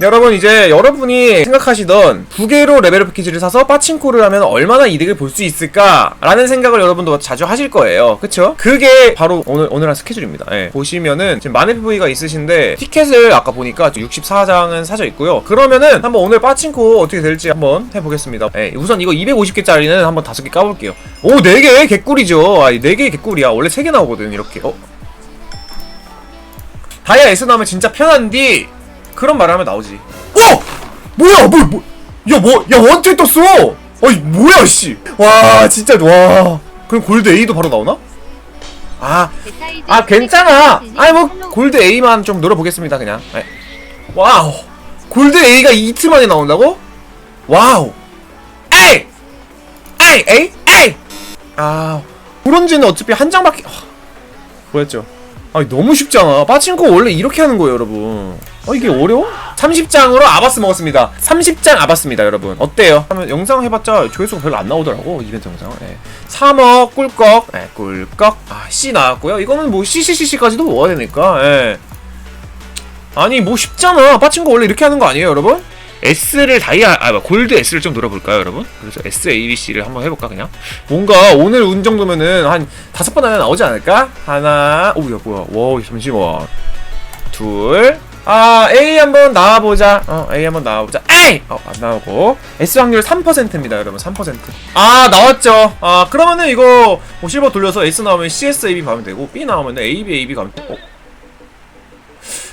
여러분 이제 여러분이 생각하시던 두 개로 레벨업 패키지를 사서 빠친코를 하면 얼마나 이득을 볼 수 있을까라는 생각을 여러분도 자주 하실 거예요. 그쵸? 그게 바로 오늘 오늘 한 스케줄입니다. 예. 보시면은 지금 만 FV가 있으신데 티켓을 아까 보니까 64장은 사져 있고요. 그러면은 한번 오늘 빠친코 어떻게 될지 한번 해보겠습니다. 예. 우선 이거 250개짜리는 한번 다섯 개 까볼게요. 오 4개 개꿀이죠. 아 4개 개꿀이야. 원래 3개 나오거든 이렇게. 어? 다이아 S 나오면 진짜 편한디 그런 말을 하면 나오지. 어! 뭐야, 뭐, 뭐, 야, 뭐, 야, 원투에 떴어! 어이, 뭐야, 씨! 와, 진짜, 와. 그럼 골드 A도 바로 나오나? 아, 아, 괜찮아! 아니, 뭐, 골드 A만 좀 노려보겠습니다, 그냥. 네. 와우! 골드 A가 이틀 만에 나온다고? 와우! 에이! 에이! 에이! 에이! 아, 브론즈는 어차피 한 장밖에, 아, 뭐였죠? 아 너무 쉽잖아. 빠친코 원래 이렇게 하는 거예요, 여러분. 어 이게 어려워? 30장으로 아바스 먹었습니다. 30장 아바스입니다, 여러분. 어때요? 영상 해봤자 조회수가 별로 안 나오더라고 이벤트 영상. 예. 3억 꿀꺽, 예, 꿀꺽. 아 C 나왔고요. 이거는 뭐 CCCC까지도 모아야 되니까. 예. 아니 뭐 쉽잖아. 빠친코 원래 이렇게 하는 거 아니에요, 여러분? S를 다이아 아 뭐, 골드 S를 좀 노려볼까요, 여러분? 그래서 S A B C를 한번 해볼까 그냥. 뭔가 오늘 운 정도면은 한 다섯 번 안에 나오지 않을까? 하나, 오 야 뭐야, 와 잠시만, 둘, 아 A 한번 나와보자. 어 A 한번 나와보자. A 어 안 나오고 S 확률 3%입니다, 여러분 3%. 아 나왔죠. 아 그러면은 이거 뭐 실버 돌려서 S 나오면 CS A B 가면 되고 B 나오면 A B A B 가면 어?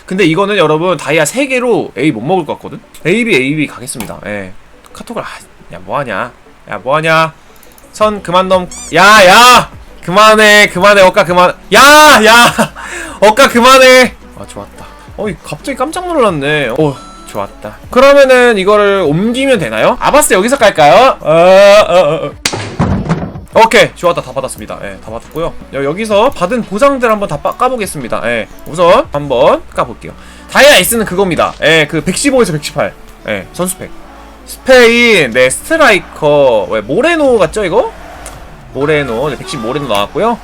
근데 이거는 여러분 다이아 3개로 A 못 먹을 것 같거든? AB AB 가겠습니다. 예. 카톡을 아, 야 뭐하냐? 야 뭐하냐? 선 그만 넘 야 야! 그만해 그만해 억까 그만 야야! 억까 그만해! 아 좋았다. 어이 갑자기 깜짝 놀랐네. 어 좋았다. 그러면은 이거를 옮기면 되나요? 아바스 여기서 깔까요? 어, 어, 어, 어. 오케이 좋았다. 다 받았습니다. 예, 다 받았고요. 여, 여기서 받은 보상들 한번 다 빠, 까보겠습니다. 예, 우선 한번 까볼게요. 다이아 S는 그겁니다. 예, 그 115에서 118 예, 선수팩. 스페인 네 스트라이커 왜 모레노 같죠 이거? 모레노 네, 110 모레노 나왔고요.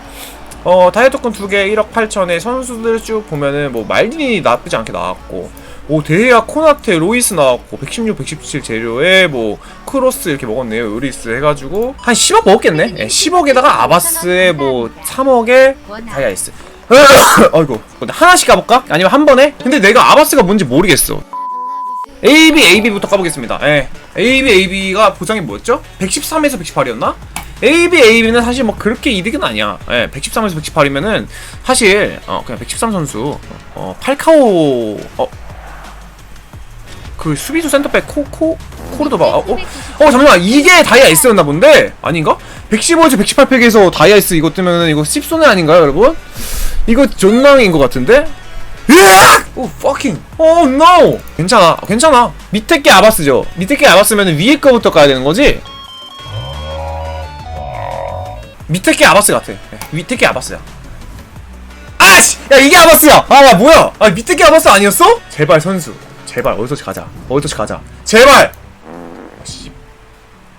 어 다이아 토큰 2개 1억 8천에 선수들 쭉 보면은 뭐 말디니 나쁘지 않게 나왔고 오 데이아 코나테 로이스 나왔고 116, 117 재료에 뭐 크로스 이렇게 먹었네요 요리스 해가지고 한 10억 먹었겠네 예, 10억에다가 아바스에 뭐 3억에 다이아 S 아이고 하나씩 가볼까? 아니면 한 번에? 근데 내가 아바스가 뭔지 모르겠어 AB, AB부터 까보겠습니다 예. AB, AB가 보상이 뭐였죠? 113에서 118이었나? AB, AB는 사실 뭐 그렇게 이득은 아니야. 예, 113에서 118이면은 사실 어 그냥 113 선수 어 팔카오 어 그 수비수 센터백 코코 코르도바 어, 어, 어 잠시만. 이게 다이아 S였나 본데? 아닌가? 115에서 118팩에서 다이아 S 이거 뜨면은 이거 씹소네 아닌가요, 여러분? 이거 존망인 것 같은데? 으악! 오 fucking. 오 no! 괜찮아. 괜찮아. 밑에 게 아바스죠. 밑에 게 아바스면 위에 거부터 가야 되는 거지? 밑에 게 아바스 같아. 네, 밑에 게 아바스야. 아씨! 야 이게 아바스야! 아 야 뭐야? 아 밑에 게 아바스 아니었어? 제발 선수 제발 어디서 가자. 어디서 가자. 제발! 아씨.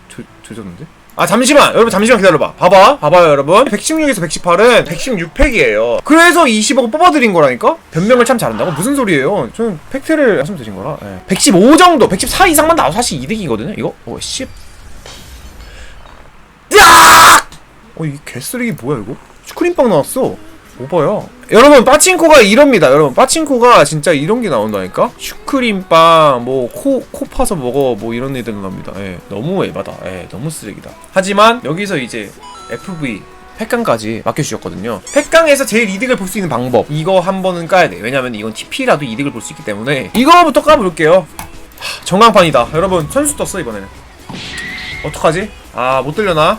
조, 조졌는데? 아 잠시만! 여러분 잠시만 기다려봐. 봐봐. 봐봐요 여러분. 116에서 118은 116팩이에요. 그래서 20억 뽑아드린 거라니까? 변명을 참 잘한다고? 무슨 소리예요? 저는 팩트를 말씀드린 거라. 예. 115 정도. 114 이상만 나와도 사실 이득이거든요 이거? 어 10. 야! 어, 이 개쓰레기 뭐야, 이거? 슈크림빵 나왔어. 오버야. 여러분, 빠친코가 이럽니다. 여러분, 빠친코가 진짜 이런 게 나온다니까? 슈크림빵, 뭐, 코, 코 파서 먹어, 뭐, 이런 애들 나옵니다. 예, 너무 에바다. 예, 너무 쓰레기다. 하지만, 여기서 이제, FV, 팩강까지 맡겨주셨거든요. 팩강에서 제일 이득을 볼 수 있는 방법. 이거 한 번은 까야 돼. 왜냐면 이건 TP라도 이득을 볼 수 있기 때문에. 이거부터 까볼게요. 하, 정강판이다. 여러분, 선수 떴어, 이번에는. 어떡하지? 아, 못 들려나?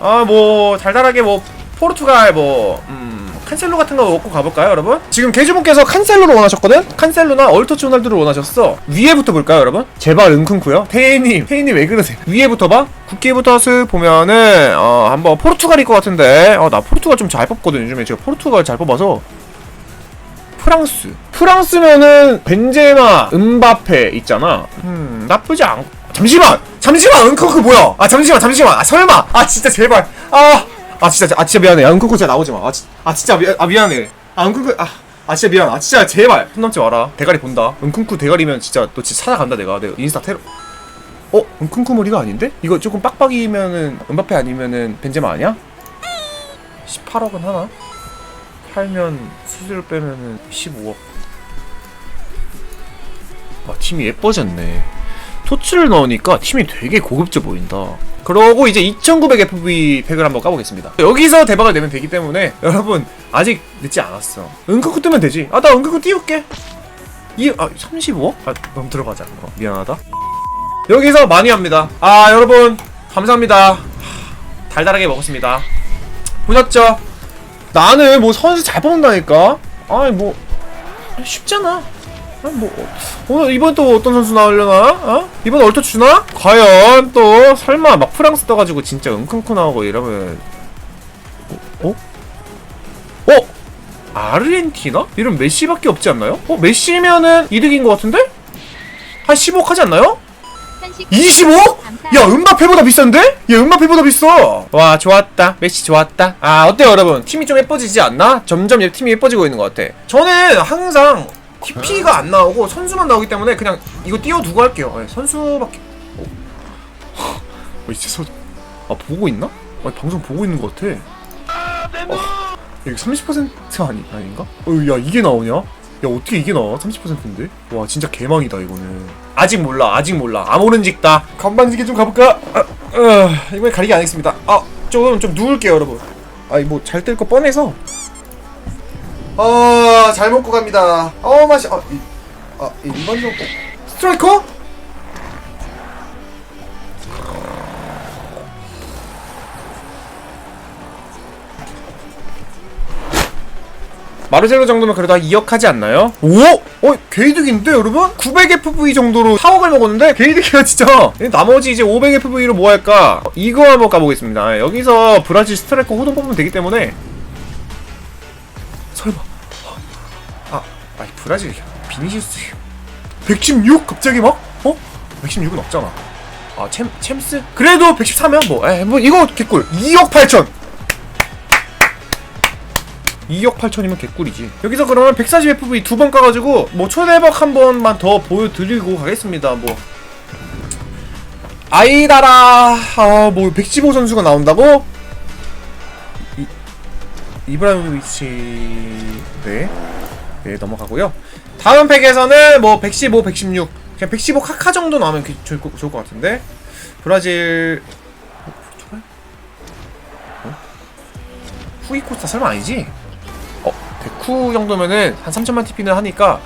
아뭐 달달하게 뭐 포르투갈 뭐 음, 칸셀로 같은 거 먹고 가볼까요 여러분? 지금 개주분께서 칸셀로를 원하셨거든? 칸셀로나 얼터치 호날두를 원하셨어 위에부터 볼까요 여러분? 제발 은쿵쿠요? 태희님 태희님 왜 그러세요? 위에부터 봐? 국기부터 슥 보면은 어 한번 포르투갈일 것 같은데 어 나 포르투갈 좀 잘 뽑거든 요즘에 제가 포르투갈 잘 뽑아서 프랑스 프랑스면은 벤제마 은바페 있잖아 음 나쁘지 않고 잠시만! 잠시만! 은커크 뭐야? 아 잠시만 잠시만! 아 설마! 아 진짜 제발! 아! 아 진짜 아 진짜 미안해. 아 은커크 진짜 나오지 마. 아, 지, 아 진짜 미, 아 미안해. 아 은커크 아 아 진짜 미안 아 진짜 제발 손 넘지 마라 대가리 본다 은쿵쿠 대가리면 진짜 너 진짜 찾아간다 내가 내가 인스타 테러 어? 은쿵쿠 머리가 아닌데? 이거 조금 빡빡이면은 은바페 아니면은 벤제마 아니야? 18억은 하나? 팔면 수수료 빼면은 15억 아 팀이 예뻐졌네 토츠를 넣으니까 팀이 되게 고급져 보인다. 그러고 이제 2900 FV 팩을 한번 까보겠습니다. 여기서 대박을 내면 되기 때문에 여러분 아직 늦지 않았어. 은크쿠 뜨면 되지. 아 나 은크쿠 띄울게. 이, 아 35? 아 너무 들어가자. 어, 미안하다. 여기서 많이 합니다. 아 여러분 감사합니다. 하, 달달하게 먹었습니다. 보셨죠? 나는 뭐 선수 잘 뽑는다니까. 아니 뭐 쉽잖아. 아, 뭐 오늘 이번 또 어떤 선수 나오려나? 어? 이번 얼터 주나? 과연 또 설마 막 프랑스 떠가지고 진짜 은큼코 나오고 이러면 어? 어? 어? 아르헨티나? 이런 메시밖에 없지 않나요? 어? 메시면은 이득인 것 같은데? 한 15억 하지 않나요? 25? 야 은바페보다 비싼데? 야 은바페보다 비싸 와 좋았다 메시 좋았다 아 어때요 여러분 팀이 좀 예뻐지지 않나? 점점 얘 팀이 예뻐지고 있는 것 같아 저는 항상 TP가 안 나오고 선수만 나오기 때문에 그냥 이거 띄워두고 할게요 네, 선수밖에 어? 어 이제 서... 아 보고 있나? 아 방송 보고 있는 것 같아 어, 이거 30% 아니, 아닌가? 어, 야 이게 나오냐? 야 어떻게 이게 나와? 30%인데? 와 진짜 개망이다 이거는 아직 몰라 아직 몰라 아모른직다 건반지게 좀 가볼까? 아, 어, 이번에 가리기 안 하겠습니다 아좀 좀 누울게요 여러분 아이 뭐잘뜰거 뻔해서 아, 잘 먹고 갑니다. 어, 맛이, 아, 이, 아, 이 일반적, 어, 스트라이커? 마르셀로 정도면 그래도 한 2억 하지 않나요? 오! 어, 개이득인데, 여러분? 900FV 정도로 4억을 먹었는데, 개이득이야, 진짜. 나머지 이제 500FV로 뭐 할까? 이거 한번 가보겠습니다. 여기서 브라질 스트라이커 호동 뽑으면 되기 때문에. 설마. 아, 아니 브라질 비니시우스 116 갑자기 막 어? 116은 없잖아. 아, 챔 챔스? 그래도 113면 뭐, 에, 뭐 이거 개꿀. 2억 8천. 2억 8천이면 개꿀이지. 여기서 그러면 140FV 두 번 까가지고 뭐 초대박 한 번만 더 보여드리고 가겠습니다. 뭐 아이다라 아뭐 115 선수가 나온다고? 이 이브라이모비치 네. 네 넘어가고요. 다음 팩에서는 뭐 115, 116 그냥 115 카카 정도 나오면 그- 좋을, 것- 좋을 것 같은데 브라질 어? 후이코스타 설마 아니지? 어 데쿠 정도면은 한 3천만 TP는 하니까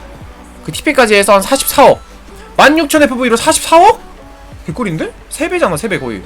그 TP까지 해서 한 44억 16,000 FV로 44억? 개꿀인데? 3배잖아 3배 거의